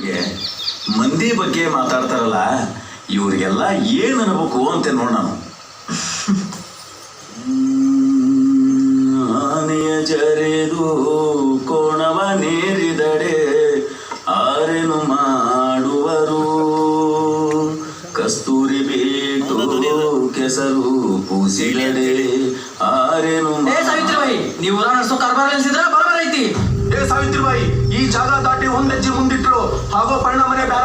ಇವ್ರಿಗೆ ಮಂದಿ ಬಗ್ಗೆ ಮಾತಾಡ್ತಾರಲ್ಲ ಇವ್ರಿಗೆಲ್ಲ ಏನು ಅನ್ಬೇಕು ಅಂತ ನೋಡ ನಾನು. ಆನೆಯ ಜರೆದು ಕೋಣವ ನೀರಿದಡೆ ಆರೆನು ಮಾಡುವರು. ಕಸ್ತೂರಿ ಬೀಟು ಕೆಸರು ಪೂಸಿದಡೆ ಆರೆನು ಏ ಸಾವಿತ್ರಿಬಾಯಿ ನೀವು ನಡೆಸೋ ಕಾರ್ಬಾರ್ ಅನ್ಸಿದ್ರ ಬರೋಬರ ಐತಿ. ಏ ಸಾವಿತ್ರಿಬಾಯಿ ಈ ಜಾಗ ಹೆಜ್ಜೆ ಮುಂದಿಟ್ರು. ಹಾಗೂ ಪರಿಣಾಮನೇ ಬ್ಯಾರ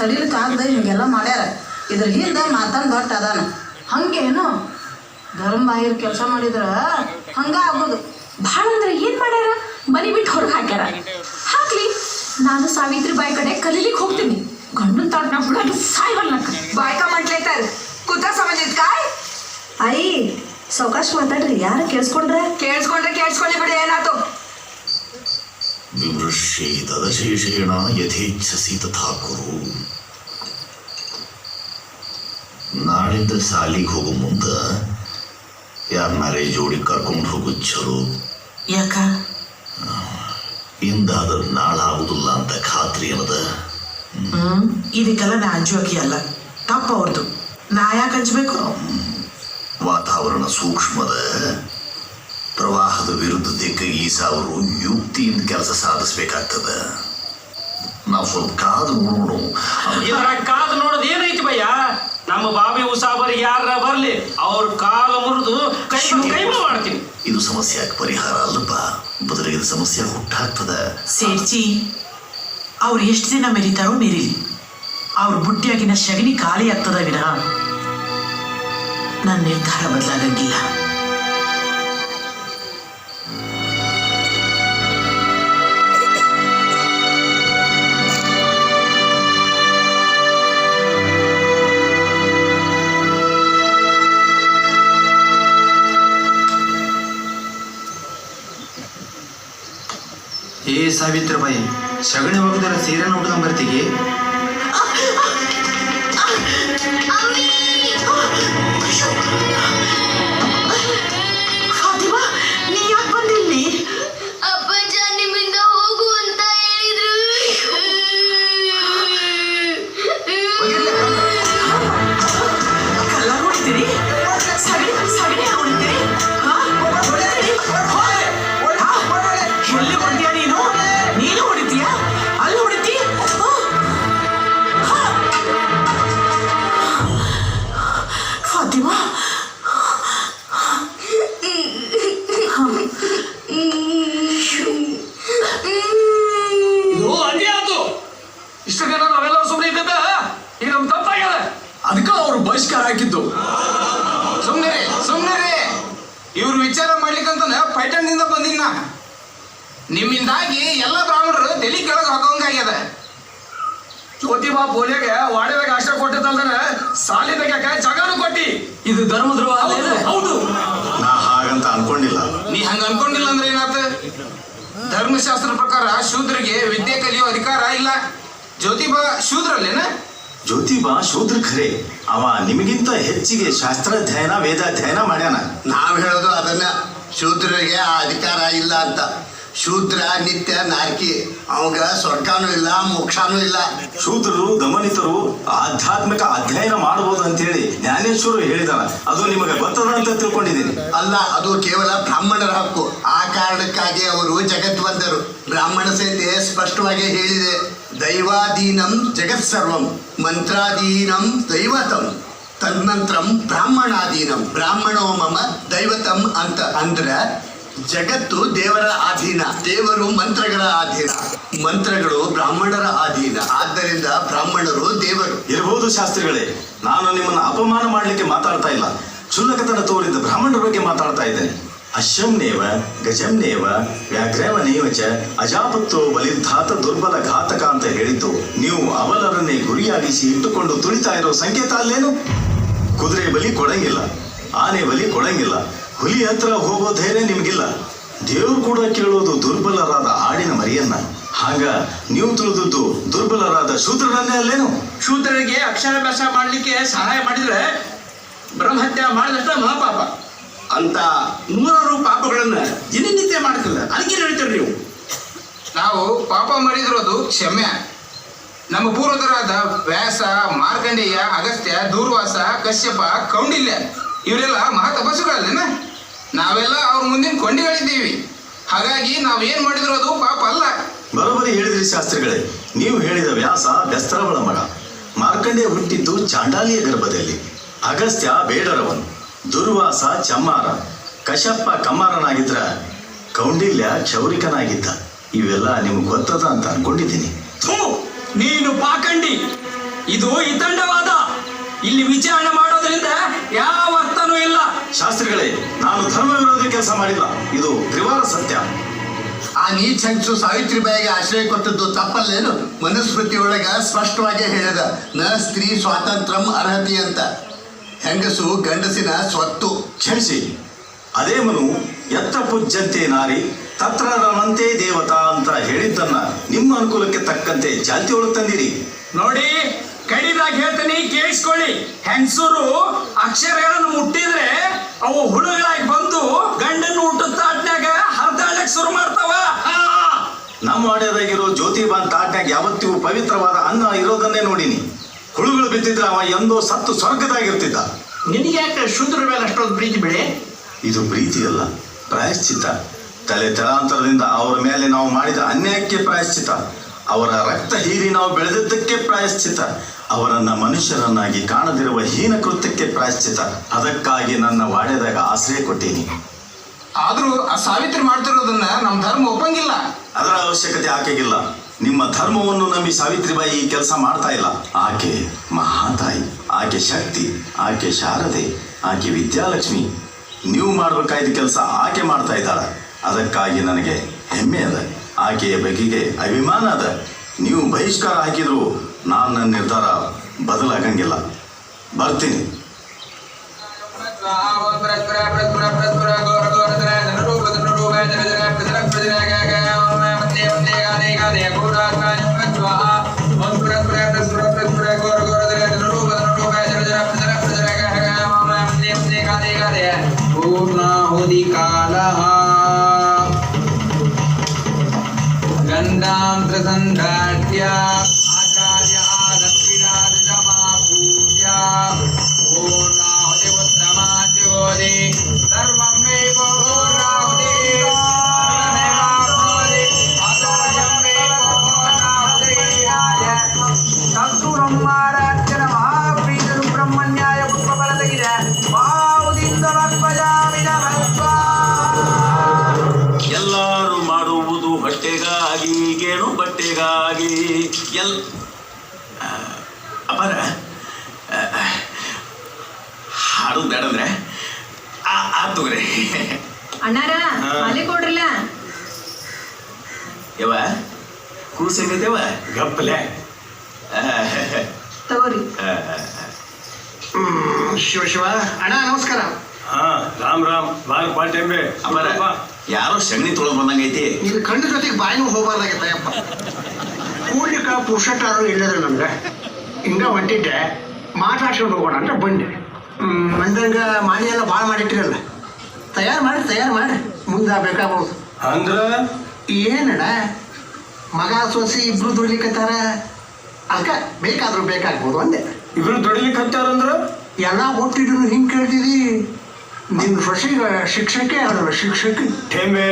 ತಡಿಲಿಕ್ಕಾಗದೆ ಹಿಂಗೆಲ್ಲ ಮಾಡ್ಯಾರ. ಇದ್ರ ಹಿಂದೆ ಮಾತನ್ ದೊಡ್ಡ ಅದಾನ. ಹಂಗೇನು ಧರ್ಮ ಬಾಯಿರ್ ಕೆಲಸ ಮಾಡಿದ್ರ ಹಂಗ ಆಗೋದು. ಭಾಳ ಅಂದ್ರೆ ಏನು ಮಾಡ್ಯಾರ? ಮನೆ ಬಿಟ್ಟು ಹೊರಗೆ ಹಾಕ್ಯಾರ. ಹಾಕ್ಲಿ. ನಾನು ಸಾವಿತ್ರಿ ಬಾಯಿ ಕಡೆ ಕಲೀಲಿಕ್ಕೆ ಹೋಗ್ತೀನಿ. ಗಂಡನ ತಾಟ್ ನಾವು ಹುಡುಗ ಸಾಯ್ಬಲ್ಲ ಬಾಯ್ಕ ಮಾಡ್ಲೈತಾರ. ಕೂತ ಸಮಜಿತ್ ಕಾಯ್. ಅಯ್ಯ ಸಾವಕಾಶ ಮಾತಾಡ್ರಿ. ಯಾರು ಕೇಳಿಸ್ಕೊಂಡ್ರೆ? ಕೇಳಿಸ್ಕೊಂಡ್ರೆ ಕೇಳಿಸ್ಕೊಳ್ಳಿ ಬಿಡಿ ಏನಾಯ್ತು ವಿಮೃಶೇತದಶೇಷೇಣ ಯಥೇಚ್ಛಸಿ ತಥಾ ಕುರು. ನಾಳಿಂದ ಸಾಲಿಗೆ ಹೋಗೋ ಮುಂದ ಯಾರನ್ನಾರೇ ಜೋಡಿ ಕರ್ಕೊಂಡು ಹೋಗು ಚಲೋ ಯಾಕ? ಇಂದಾದ್ರ ನಾಳಾಗುದಿಲ್ಲ ಅಂತ ಖಾತ್ರಿ ಏನದ? ಹ್ಮ್ ಇದಕ್ಕೆಲ್ಲ ನಾ ಅಂಜುವಕಿ ಅಲ್ಲ. ತಪ್ಪ ಅವ್ರದ್ದು ನಾ ಯಾಕೆ ಅಂಜಬೇಕು? ವಾತಾವರಣ ಸೂಕ್ಷ್ಮದ. ಪ್ರವಾಹದ ವಿರುದ್ಧ ದಿಕ್ಕಿಗೆ ಅವರು ಯುಕ್ತಿಯಿಂದ ಕೆಲಸ ಸಾಧಿಸ್ಬೇಕಾಗ್ತದ. ನಾವು ಸ್ವಲ್ಪ ಕಾದು ನೋಡು ಇದ್ರಾಗ ಕಾದು ನೋಡೋದು ಏನೈತಿ ಭಯ್ಯ? ನಮ್ಮ ಬಾಬಿ ಉಸಾಬರಿ ಯಾರ ಬರ್ಲಿ ಅವ್ರ ಕಾಲ ಮುರಿದು ಕೈ ಕೈ ಮಾಡ್ತೀನಿ. ಇದು ಸಮಸ್ಯೆ ಪರಿಹಾರ ಅಲ್ಲಪ್ಪ. ಬದಲಿಗೆ ಇದು ಸಮಸ್ಯೆ ಹುಟ್ಟಾಗ್ತದ. ಸೇರ್ಚಿ ಅವ್ರು ಎಷ್ಟು ದಿನ ಮೆರಿತಾರೋ ಮೆರೀಲಿ. ಅವ್ರ ಬುಟ್ಟಿಯಾಗಿನ ಶಗಣಿ ಖಾಲಿ ಆಗ್ತದ ವಿನಃ. ನನ್ನ ನಿರ್ಧಾರ ಬದಲಾಗಂಗಿಲ್ಲ. ಸಗಣಿ ಹೋಗಿದ್ರೆ ಸೀರೆನ ಉಟ್ಕೊಂಡ್ ನಿಮ್ಮಿಂದಾಗಿ ಎಲ್ಲ ಬ್ರಾಹ್ಮಣರು ತಲೆ ಕೆಳಗೆ ಹಾಕೋಂಗಾಗ್ಯದ ಜ್ಯೋತಿಬಾ ಪೋಲಿಯಾಗೆ ವಾಡಿದಾಗ ಆಶ್ರಯ ಕೊಟ್ಟಿದ್ದಲ್ದನ ಸಾಲಿದಾಗ ಜಗನು ಕೊಟ್ಟಿ. ಇದು ಧರ್ಮದ್ರೋಹ ಧ್ರುವ ಹೌದು ನಾ ಹಾಗಂತ ಅನ್ಕೊಂಡಿಲ್ಲ. ನೀ ಹಂಗ ಅನ್ಕೊಂಡಿಲ್ಲ ಅಂದ್ರೆ ಏನಾತ? ಧರ್ಮಶಾಸ್ತ್ರ ಪ್ರಕಾರ ಶೂದ್ರಿಗೆ ವಿದ್ಯೆ ಕಲಿಯೋ ಅಧಿಕಾರ ಇಲ್ಲ. ಜ್ಯೋತಿಬಾ ಶೂದ್ರಲ್ಲೇನ? ಜ್ಯೋತಿಬಾ ಶೂದ್ರ ಖರೆ. ಅವ ನಿಮಗಿಂತ ಹೆಚ್ಚಿಗೆ ಶಾಸ್ತ್ರಾಧ್ಯಯನ ವೇದಾಧ್ಯಯನ ಮಾಡ್ಯಾನ. ನಾವು ಹೇಳೋದು ಅದನ್ನ ಶೂದ್ರರಿಗೆ ಆ ಅಧಿಕಾರ ಇಲ್ಲ ಅಂತ. ಶೂದ್ರ ನಿತ್ಯ ನಾಯಕಿ ಅವಾಗ ಸ್ವರ್ಗಾನೂ ಇಲ್ಲ ಮೋಕ್ಷಾನೂ ಇಲ್ಲ. ಶೂದ್ರರು ಗಮನಿತರು ಆಧ್ಯಾತ್ಮಿಕ ಅಧ್ಯಯನ ಮಾಡಬಹುದು ಅಂತ ಹೇಳಿ ಜ್ಞಾನೇಶ್ವರು ಹೇಳಿದಾರ. ಅದು ನಿಮಗೆ ಗೊತ್ತದ ಅಂತ ತಿಳ್ಕೊಂಡಿದ್ದೀನಿ. ಅಲ್ಲ ಅದು ಕೇವಲ ಬ್ರಾಹ್ಮಣರ ಹಕ್ಕು. ಆ ಕಾರಣಕ್ಕಾಗಿ ಅವರು ಜಗತ್ ಬಂದರು ಬ್ರಾಹ್ಮಣ ಸಹಿತ ಸ್ಪಷ್ಟವಾಗಿ ಹೇಳಿದೆ ದೈವಾಧೀನಂ ಜಗತ್ ಸರ್ವಂ ಮಂತ್ರಾಧೀನಂ ದೈವತಂ ತದನಂತರಂ ಬ್ರಾಹ್ಮಣಾಧೀನಂ. ಬ್ರಾಹ್ಮಣೋ ಮಮ ದೈವತಂ ಅಂತ. ಅಂದ್ರ ಜಗತ್ತು ದೇವರ ಅಧೀನ ದೇವರು ಮಂತ್ರಗಳ ಅಧೀನ ಮಂತ್ರಗಳು ಬ್ರಾಹ್ಮಣರ ಅಧೀನ ಆದ್ದರಿಂದ ಬ್ರಾಹ್ಮಣರು ದೇವರು. ಇರಬಹುದು ಶಾಸ್ತ್ರಿಗಳೇ, ನಾನು ನಿಮ್ಮನ್ನು ಅಪಮಾನ ಮಾಡಲಿಕ್ಕೆ ಮಾತಾಡ್ತಾ ಇಲ್ಲ. ಕ್ಷುಲ್ಲಕತನ ತೋರಿದ ಬ್ರಾಹ್ಮಣರ ಬಗ್ಗೆ ಮಾತಾಡ್ತಾ ಇದ್ದೇನೆ. ಅಶ್ಯಂನೇವ ಗಜಂನೇವ ವ್ಯಾಘ್ರವನೇವ ಚ, ಅಜಾಪತ್ತೋ ಬಲಿರ್ಧಾತ ದುರ್ಬಲ ಘಾತಕ ಅಂತ ಹೇಳಿದ್ದು, ನೀವು ಅವಲರನ್ನೇ ಗುರಿಯಾಗಿಸಿ ಇಟ್ಟುಕೊಂಡು ತುಳಿತಾ ಇರೋ ಸಂಕೇತ ಅಲ್ಲೇನು? ಕುದುರೆ ಬಲಿ ಕೊಡಂಗಿಲ್ಲ, ಆನೆ ಬಲಿ ಕೊಡಂಗಿಲ್ಲ ಹುಲಿ ಹತ್ರ ಹೋಗೋ ಧೈರ್ಯ ನಿಮಗಿಲ್ಲ. ದೇವ್ರು ಕೂಡ ಕೇಳೋದು ದುರ್ಬಲರಾದ ಆಡಿನ ಮರಿಯನ್ನ. ಹಾಗ ನೀವು ತಿಳಿದದ್ದು ದುರ್ಬಲರಾದ ಶೂದ್ರನನ್ನೇ ಅಲ್ಲೇನು? ಶೂದ್ರರಿಗೆ ಅಕ್ಷರಾಭ್ಯಾಸ ಮಾಡಲಿಕ್ಕೆ ಸಹಾಯ ಮಾಡಿದ್ರೆ ಬ್ರಹ್ಮಹತ್ಯ ಮಾಡಿದಷ್ಟ ಮಹಾಪಾಪ. ಅಂತ ನೂರಾರು ಪಾಪಗಳನ್ನ ದಿನನಿತ್ಯ ಮಾಡ್ತಿಲ್ಲ. ಅದಕ್ಕೆ ಹೇಳ್ತೀರಿ ನೀವು? ನಾವು ಪಾಪ ಮಾಡಿದಿರೋದು ಕ್ಷಮೆ ನಮ್ಮ ಪೂರ್ವಜರಾದ ವ್ಯಾಸ ಮಾರ್ಕಂಡೇಯ ಅಗಸ್ತ್ಯ ದೂರ್ವಾಸ ಕಶ್ಯಪ ಕೌಂಡಿಲ್ಯ ಇವರೆಲ್ಲ ಮಹಾತಪಸ್ಸುಗಳಲ್ಲೇನ ನಾವೆಲ್ಲ ಅವ್ರ ಮುಂದಿನ ಕೊಂಡಿಗಳಿದ್ದೀವಿ. ಹಾಗಾಗಿ ನಾವೇನ್ ಮಾಡಿದಿರೋದು ಪಾಪ ಅಲ್ಲ. ಬರೋಬರಿ ಹೇಳಿದ್ರಿ ಶಾಸ್ತ್ರಿಗಳೇ ನೀವು ಹೇಳಿದ ವ್ಯಾಸ ಬೆಸ್ತರವಳ ಮಗ ಮಾರ್ಕಂಡೆ ಹುಟ್ಟಿದ್ದು ಚಾಂಡಾಲಿಯ ಗರ್ಭದಲ್ಲಿ. ಅಗಸ್ತ್ಯ ಬೇಡರವನು ದುರ್ವಾಸ ಚಮ್ಮಾರ. ಕಶಪ್ಪ ಕಮ್ಮಾರನಾಗಿದ್ರ ಕೌಂಡಿಲ್ಯ ಕ್ಷೌರಿಕನಾಗಿದ್ದ. ಇವೆಲ್ಲ ನಿಮ್ಗೆ ಗೊತ್ತದ ಅಂತ ಅನ್ಕೊಂಡಿದ್ದೀನಿ. ಥೂ ನೀನು ಪಾಕಂಡಿ. ಇದು ಇತಂಡವಾದ ಇಲ್ಲಿ ವಿಚಾರಣೆ ಮಾಡೋದ್ರಿಂದ ಯಾವ ಶಾಸ್ತ್ರಿಗಳೇ ನಾನು ಧರ್ಮ ವಿರೋಧಿ ಕೆಲಸ ಮಾಡಿಲ್ಲ. ಇದು ತ್ರಿವಾರ ಸತ್ಯ. ಆ ನೀಚಂಚು ಸಾವಿತ್ರಿ ಸಾವಿತ್ರಿಬಾಯಿಗೆ ಆಶ್ರಯ ಕೊಟ್ಟದ್ದು ತಪ್ಪಲ್ಲೇನು ಮನುಸ್ಮೃತಿಯೊಳಗ ಸ್ಪಷ್ಟವಾಗಿ ಹೇಳಿದ ನ ಸ್ತ್ರೀ ಸ್ವಾತಂತ್ರ್ಯಂ ಅರ್ಹತಿ ಅಂತ. ಹೆಂಗಸು ಗಂಡಸಿನ ಸ್ವತ್ತು. ಕ್ಷಮಿಸಿ. ಅದೇ ಮನು ಎತ್ತ ಪೂಜ್ಯಂತೆ ನಾರಿ ತತ್ರ ರಮಂತೆ ದೇವತಾ ಅಂತ ಹೇಳಿದ್ದನ್ನ ನಿಮ್ಮ ಅನುಕೂಲಕ್ಕೆ ತಕ್ಕಂತೆ ಜಾತಿಯೊಳಗೆ ತಂದಿರಿ. ನೋಡಿ ಕಡಿದಾಗ ಹೇಳ್ತೀನಿ ಕೇಳಿಸ್ಕೊಳ್ಳಿ. ಹೆಂಗಸರು ಅಕ್ಷರಗಳನ್ನು ಮುಟ್ಟಿದ್ರೆ ಅವು ಹುಳುಗಳಾಗಿ ಬಂದು ಗಂಡನ್ನು ಹುಟ್ಟುತ್ತ ತಾಟ್ನ್ಯಾಗ ಹರಿದಾಳಕ್ ಶುರು ಮಾಡ್ತಾವ. ನಮ್ಮ ನಮ್ಮ ಜ್ಯೋತಿ ಜ್ಯೋತಿಬಾನ್ ತಾಟ್ನಾಗ ಯಾವತ್ತಿಗೂ ಪವಿತ್ರವಾದ ಅನ್ನ ಇರೋದನ್ನೇ ನೋಡಿನಿ. ಹುಳುಗಳು ಬಿದ್ದಿದ್ರೆ ಅವ ಎಂದೋ ಸತ್ತು ಸ್ವರ್ಗದಾಗಿರ್ತಿದ್ದ. ನಿನಗೆ ಯಾಕೆ ಶೂದ್ರ ಮೇಲೆ ಅಷ್ಟೊಂದು ಪ್ರೀತಿ ಬಿಡಿ ಇದು ಪ್ರೀತಿಯಲ್ಲ ಪ್ರಾಯಶ್ಚಿತ ತಲೆ ತಲಾಂತರದಿಂದ ಅವರ ಮೇಲೆ ನಾವು ಮಾಡಿದ ಅನ್ಯಾಯಕ್ಕೆ ಪ್ರಾಯಶ್ಚಿತ ಅವರ ರಕ್ತ ಹೀರಿ ನಾವು ಬೆಳೆದಿದ್ದಕ್ಕೆ ಪ್ರಾಯಶ್ಚಿತ ಅವರನ್ನ ಮನುಷ್ಯರನ್ನಾಗಿ ಕಾಣದಿರುವ ಹೀನ ಕೃತ್ಯಕ್ಕೆ ಪ್ರಾಯಶ್ಚಿತ. ಅದಕ್ಕಾಗಿ ನನ್ನ ವಾಡ್ಯದಾಗ ಆಶ್ರಯ ಕೊಟ್ಟೀನಿ. ಆದ್ರೂ ಆ ಸಾವಿತ್ರಿ ಮಾಡ್ತಿರೋದನ್ನ ನಮ್ಮ ಧರ್ಮ ಒಪ್ಪಂಗಿಲ್ಲ. ಅದರ ಅವಶ್ಯಕತೆ ಆಕೆಗಿಲ್ಲ. ನಿಮ್ಮ ಧರ್ಮವನ್ನು ನಂಬಿ ಸಾವಿತ್ರಿಬಾಯಿ ಈ ಕೆಲಸ ಮಾಡ್ತಾ ಇಲ್ಲ. ಆಕೆ ಮಹಾತಾಯಿ ಆಕೆ ಶಕ್ತಿ ಆಕೆ ಶಾರದೆ ಆಕೆ ವಿದ್ಯಾಲಕ್ಷ್ಮಿ. ನೀವು ಮಾಡಬೇಕಾದ ಕೆಲಸ ಆಕೆ ಮಾಡ್ತಾ ಇದ್ದಾಳೆ. ಅದಕ್ಕಾಗಿ ನನಗೆ ಹೆಮ್ಮೆ ಅದ. ಆಕೆಯ ಬಗೆಗೆ ಅಭಿಮಾನ ಅದ. ನೀವು ಬಹಿಷ್ಕಾರ ಹಾಕಿದ್ರು ನಾನು ನನ್ನ ನಿರ್ಧಾರ ಬದಲಾಗಂಗಿಲ್ಲ. ಬರ್ತೀನಿ. ಅಪಾರ ಆ, ಹಾಡೋದು ಬೇಡಂದ್ರೆ ಆತು ತಗೋರಿ. ಅಣ್ಣಾರ ಅಲ್ಲಿ ಕೊಡ್ರಲ್ಲ? ಯವ ಕೂಸಂಗೈತೆವ ಗಪ್ಪಲೆ ತಗೋರಿ. ಶಿವ ಶಿವ. ಅಣ್ಣ ನಮಸ್ಕಾರ. ಹಾ ರಾಮ್ ರಾಮ್. ಬಾರ್ ಪಾಟೆಂಬೆ ಅಮರ ಯಾರೋ ಸಗಣಿ ತೊಳೆದು ಬಂದಂಗೈತಿ. ಇದು ಕಣ್ಣು ಜೊತೆಗೆ ಬಾಯಿನೂ ಹೋಗ್ಬಾರ್ದಾಗತ್ತ ಯಪ್ಪ ಕೂಡ್ಲಿಕ್ಕ ಪುರುಷಟಾರು ಇಲ್ಲದ್ರೆ ನಮ್ಗೆ. ಹಿಂಗ ಹೊಂಟಿದ್ದೆ ಮಾತಾಡ್ಸ್ಕೊಂಡು ಹೋಗೋಣ ಅಂತ ಬಂದೆ. ಹ್ಮ್, ಮಾಡಿ ಎಲ್ಲ ಭಾಳ ಮಾಡಿಟ್ಟಿರಲ್ಲ? ತಯಾರು ಮಾಡಿ ತಯಾರು ಮಾಡಿ ಮುಂದೆ ಬೇಕಾಗ್ಬೋದು. ಅಂದ್ರ? ಏನಡ ಮಗ ಸೊಸಿ ಇಬ್ರು ದುಡಿಲಿಕ್ಕತ್ತಾರ ಅಕ್ಕ ಬೇಕಾದ್ರೂ ಬೇಕಾಗ್ಬೋದು ಅಂದೆ. ಇಬ್ರು ದುಡಿಲಿಕ್ಕೆ ಹತ್ತಾರಂದ್ರ ಎಲ್ಲ ಒಟ್ಟಿದ್ರು ಹಿಂಗೆ ಕೇಳ್ತಿದಿ? ನಿನ್ನ ಸೊಸಿಗೆ ಶಿಕ್ಷಕೇ ಅವಳಲ್ಲ ಶಿಕ್ಷಕ. ಠೇಂಬೆ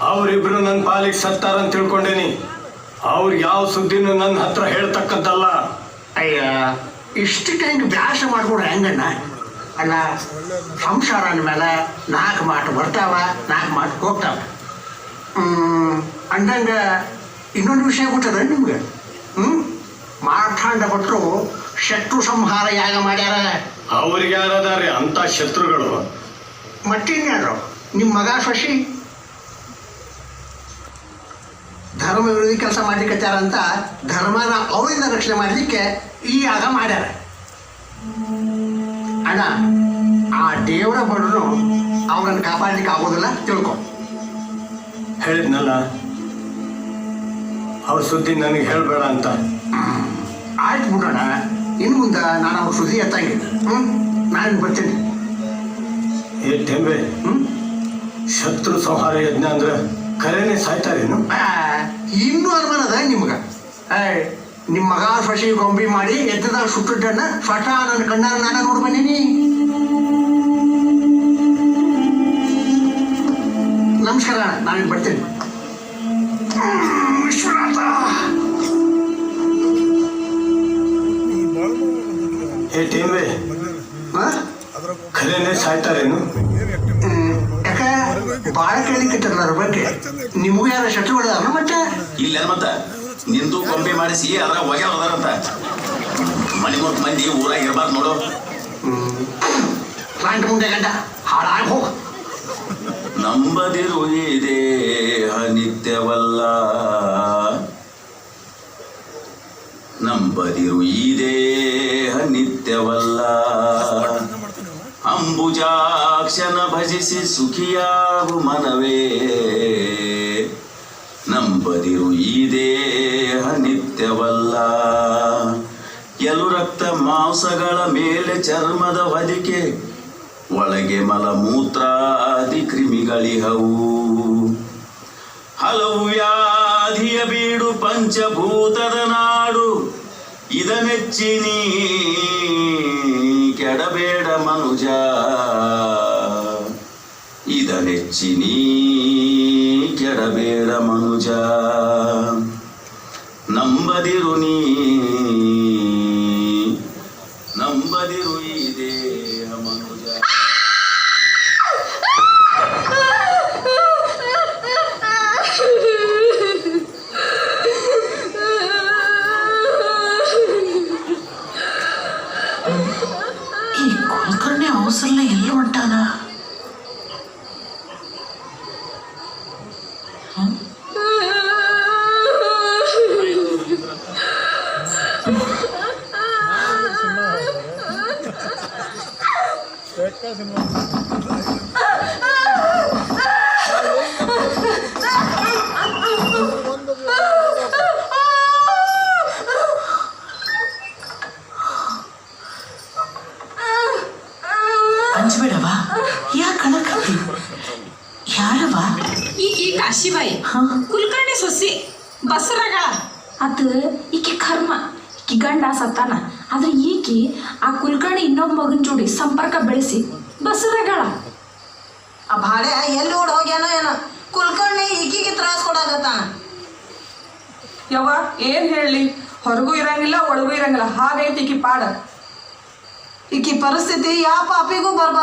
ಅವರಿಬ್ರು ನನ್ನ ಪಾಲಿಗೆ ಸತ್ತಾರ ಅಂತ ತಿಳ್ಕೊಂಡೇನಿ. ಅವ್ರ ಯಾವ ಸುದ್ದಿನೂ ನನ್ನ ಹತ್ರ ಹೇಳ್ತಕ್ಕಂತಲ್ಲ. ಅಯ್ಯ ಇಷ್ಟಕ್ಕೆ ಹಿಂಗೆ ಬ್ಯಾಸ ಮಾಡ್ಬಿಡ್ರೆ ಹೆಂಗಣ್ಣ? ಅಲ್ಲ ಸಂಸಾರ ಅಂದಮೇಲೆ ನಾಲ್ಕು ಮಾತು ಬರ್ತಾವ ನಾಲ್ಕು ಮಾತು ಹೋಗ್ತಾವ. ಅಂದಂಗೆ ಇನ್ನೊಂದು ವಿಷಯ ಗೊತ್ತದ ನಿಮ್ಗೆ? ಹ್ಞೂ ಮಾರ್ತಾಂಡ ಭಟ್ರು ಶತ್ರು ಸಂಹಾರ ಯಾಗ ಮಾಡ್ಯಾರ? ಅವ್ರಿಗೆ ಯಾರದಾರೆ ಅಂತ ಶತ್ರುಗಳು. ಮತ್ತಿನ್ಯಾರು? ನಿಮ್ಮ ಮಗ ಶಶಿ? ಧರ್ಮ ವಿರೋಧಿ ಕೆಲಸ ಮಾಡ್ಲಿಕ್ಕತ್ತಾರ ಅಂತ ಧರ್ಮನ ಅವರಿಂದ ರಕ್ಷಣೆ ಮಾಡಲಿಕ್ಕೆ ಈ ಯಾಗ ಮಾಡ್ಯಾರ. ಅಣ್ಣ ಆ ದೇವರ ಬಡನು ಅವರನ್ನು ಕಾಪಾಡ್ಲಿಕ್ಕೆ ಆಗೋದಿಲ್ಲ ತಿಳ್ಕೊ. ಹೇಳಿದ್ನಲ್ಲ ಅವ್ರ ಸುದ್ದಿ ನನಗೆ ಹೇಳ್ಬೇಡ ಅಂತ. ಆಯ್ತು ಬಿಡೋಣ ಇನ್ನು ಮುಂದೆ ನಾನು ಅವ್ರ ಸುದ್ದಿ ಎತ್ತಾಗಿದ್ದ ಹ್ಞೂ ನಾನು ಬರ್ತೀನಿ. ಏ ಟೆಂಬೆ ಹ್ಞೂ ಶತ್ರು ಸಂಹಾರ ಯಜ್ಞ ಅಂದ್ರೆ ಕರೆನೆ ಸಾಯ್ತಾರೇನು? ಆ, ಇನ್ನೂ ಅನುಮಾನ ಅದ ನಿಮ್ಗೆ? ನಿಮ್ಮ ಮಗ ಶಶಿ ಗೊಂಬಿ ಮಾಡಿ ಎತ್ತದಾಗ ಸುಟ್ಟಿದ್ದನ್ನ ಫಟ ನನ್ನ ಕಣ್ಣಾರ ನಾನು ನೋಡಿ ಬಂದೀನಿ. ನಮಸ್ಕಾರ ನಾನು ಬರ್ತೀನಿ. ವಿಶ್ವನಾಥ! ಏ ಹಾ? ಖರೇನೆ ಸಾಯ್ತಾರೇನು ಬಾಳ ಕೇಳಿಕಿಟ್ಟಲ್ಲ ಅದ್ರ ಬಗ್ಗೆ ನಿಮಗೂ ಯಾರ ಶತ್ರುಗಳು ಮತ್ತೆ? ಇಲ್ಲ ಮತ್ತ ನಿಂದು ಕೊಂಬೆ ಮಾಡಿಸಿ ಅದ್ರ ಹೊಗೆ ಹೋದಾರಂತ ಮಣಿಮೂರ್ತಿ ಮಂದಿ ಊರಾಗ ಇರ್ಬಾರ್ದು ನೋಡು. ಪ್ಲಾಂಟ್ ಮುಂದೆ ಗಂಡ ಹಾಳಾಗಿ ಹೋಗ. ನಂಬದಿರು ಇದೇ ನಿತ್ಯವಲ್ಲ ನಂಬದಿರು ಈ ದೇಹ ನಿತ್ಯವಲ್ಲ ಅಂಬುಜಾಕ್ಷನ ಭಜಿಸಿ ಸುಖಿಯಾಗು ಮನವೇ. ನಂಬದಿರು ಈ ದೇಹ ನಿತ್ಯವಲ್ಲ. ಎಲು ರಕ್ತ ಮಾಂಸಗಳ ಮೇಲೆ ಚರ್ಮದ ಹೊದಿಕೆ, ಒಳಗೆ ಮಲಮೂತ್ರಾದಿ ಕ್ರಿಮಿಗಳಿಹವು. ಹಲವು ವ್ಯಾಧಿಯ ಬೀಡು ಪಂಚಭೂತದ ನಾಡು ಇದನೆಚ್ಚಿನೀ ಕೆಡಬೇಡ ಮನುಜ. ಇದನೆಚ್ಚಿ ನೀ ಕೆಡಬೇಡ ಮನುಜ ನಂಬದಿರು ನೀ ನಂಬದಿರು ಈ ಅಂಜಬೇಡವ ಯಾಕೆ ಕಳಕತ್ತಿ ಯಾರವ ಈಕಿ ಕಾಶಿಬಾಯಿ. ಕುಲ್ಕರ್ಣಿ ಸೊಸಿ ಬಸರಗಳ. ಅದು ಈಕಿ ಕರ್ಮ. ಈಕಿ ಗಂಡ ಸತ್ತಾನ. ಆದ್ರೆ ಈಕಿ ಆ ಕುಲ್ಕರ್ಣಿ ಇನ್ನೊಬ್ಬ ಮಗನ ಜೋಡಿ ಸಂಪರ್ಕ ಬೆಳೆಸಿ ಬಸರಗಳ. ಆ ಬಾಳೆ ಎಲ್ಲಿ ಓಡ್ ಹೋಗ್ಯಾನೋ ಏನೋ. ಕುಲ್ಕರ್ಣಿ ಈಕಿಗೆ ತ್ರಾಸ ಕೊಡಾಕತ್ತಾನ. ಯವ್ವ ಏನ್ ಹೇಳಲಿ? ಹೊರಗೂ ಇರಂಗಿಲ್ಲ ಒಳಗೂ ಇರಂಗಿಲ್ಲ. ಹಾಗೈತಿ ಈಕಿ ಪಾಡ. ಈಕಿ ಪರಿಸ್ಥಿತಿ ಯಾವ ಪಾಪಿಗೂ ಬರ್ಬಾರ್ದು.